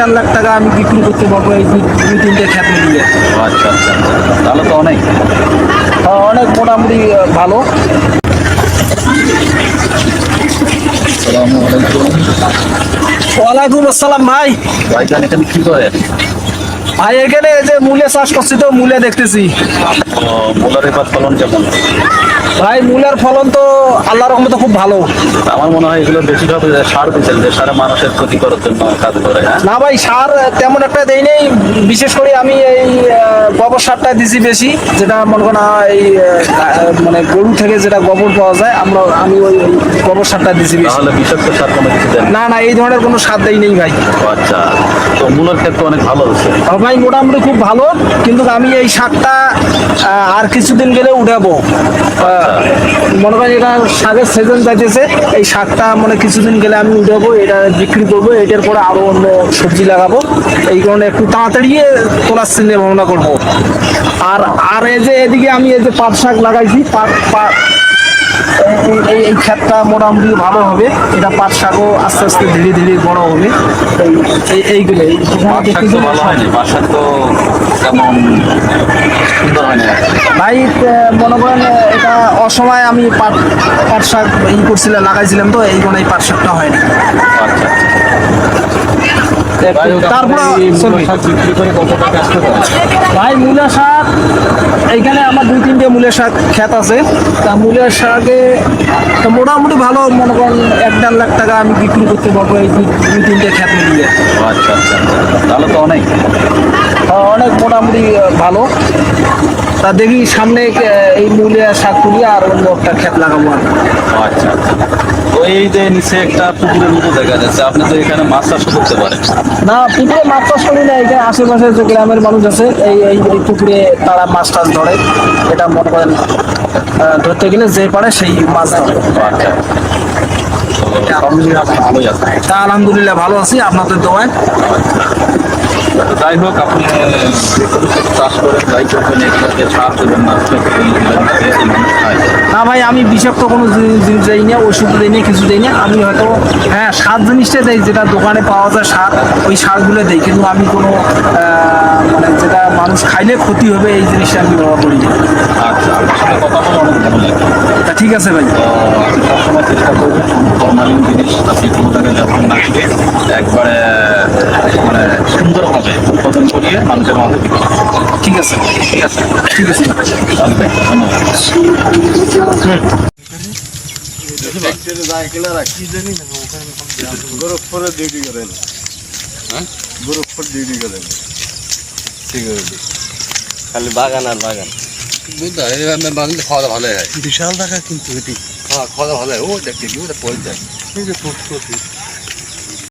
দেড় লাখ টাকা আমি বিক্রি করতে পারব এই দুই তিনটে খ্যাত মিলিয়ে। আচ্ছা আচ্ছা আচ্ছা। তাহলে তো অনেক। অনেক মোটামুটি ভালো। ওয়ালাইকুম আসসালাম ভাই। ভাইজান এখানে কি করে। ভাই এখানে যে মূলে চাষ করছি তো মূলে দেখতেছি। এবার ফলন কেমন? ভাই মূলের ফলন তো আল্লাহর রহমতে খুব ভালো। আমার মনে হয় এগুলো বেশিরভাগ সার দিচ্ছেন যে সারা মানুষের ক্ষতি করার জন্য কাজ করে হ্যাঁ? না ভাই সার তেমন একটা দেই নেই। বিশেষ করে আমি এই গোবর সারটা দিছি বেশি যেটা মনে করেন এই মানে গরু থেকে যেটা গোবর পাওয়া যায় আমরা আমি ওই গোবর সারটা দিছি বেশি। তাহলে বিষাক্ত সার কোনো কিছু। না? না এই ধরনের কোনো সার দেই নেই ভাই। আচ্ছা তো মূলের ক্ষেত্রে অনেক ভালো হচ্ছে। আর মোটামুটি খুব ভালো, কিন্তু আমি এই শাকটা আর কিছুদিন গেলে উঠাবো। মনে করেন এটা শাকের সিজন যাইতেছে, এই শাকটা মানে কিছুদিন গেলে আমি উঠাবো, এটা বিক্রি করব, এটার পরে আরও অন্য সবজি লাগাবো। এই কারণে একটু তাড়াতাড়ি তোলার চিন্তা ভাবনা করব। আর আর এই যে এদিকে আমি এই যে পাট শাক লাগাইছি, পাট পাট এই- এই ক্ষেতটা মোটামুটি ভালো হবে। এটা পাট শাকও আস্তে আস্তে ধীরে ধীরে বড় হবে। এই- এই এইগুলো হয়নি হয়নি ভাই মনে করেন এটা অসময় আমি পাট পাট শাক ই করছিলাম লাগাইছিলাম তো এই কোনো এই পাট শাকটা হয় না আচ্ছা। তারপরে তারপরে শাক বিক্রি করে কত টাকা আসতে ভাই মূলা শাক এইখানে আমার দুই তিনটে মূলের শাক ক্ষেত আছে। তা মূলের শাকে তো মোটামুটি ভালো মনে করেন এক দেড় লাখ টাকা আমি বিক্রি করতে পারব এই দুই তিনটে ক্ষেত মিলিয়ে। আচ্ছা আচ্ছা তাহলে তো অনেক। অনেক মোটামুটি ভালো। তা দেখি সামনে এই মূলে শাক তুলি আর অন্য একটা ক্ষেত লাগাবো আর আচ্ছা আচ্ছা। এই যে নিচে একটা পুকুরের মতো দেখা যাচ্ছে। আপনি তো এখানে মাছ চাষ করতে পারেন। না পুকুরে মাছ চাষ করি না এখানে আশেপাশে যে গ্রামের মানুষ আছে এই এই পুকুরে তারা মাছ টাছ ধরে। এটা মনে করেন ধরতে গেলে যে পারে সেই মাছ ধরে। আচ্ছা। তো আলহামদুলিল্লাহ ভালো আছি আপনাদের দোয়ায়। যাই হোক আপনি চাষ করে যাই করবেন এগুলোকে সার দেবেন না না ভাই আমি বিষাক্ত কোনো জিনিস দেই না ওষুধ দেই না কিছু দেই না আমি হয়তো হ্যাঁ সার জিনিসটা দেই যেটা দোকানে পাওয়া যায় সার ওই সারগুলো দেই কিন্তু আমি কোনো মানে যেটা মানুষ খাইলে ক্ষতি হবে এই জিনিসটা আমি ব্যবহার করি না। আচ্ছা কথা বলে অনেক ভালো লাগে তা ঠিক আছে ভাই। সবসময় চেষ্টা করবেন ফর্মালিন জিনিস আপনি কোনোটাকে যখন না একবারে মানে সুন্দরভাবে উৎপাদন করিয়ে মানুষের করবেন। ঠিক আছে? ঠিক আছে? ঠিক আছে। তাহলে ধন্যবাদ। গোরখপুরে ডিউটি করেন হ্যাঁ গোরখপুর ডিউটি করেন ঠিক আছে খালি বাগান আর বাগান বুঝতে খাওয়া দাওয়া ভালো হয়। বিশাল টাকা কিন্তু এটি। খাওয়া দাওয়া ভালো হয় ও দেখতে গিয়ে ওটা পরে যায় এই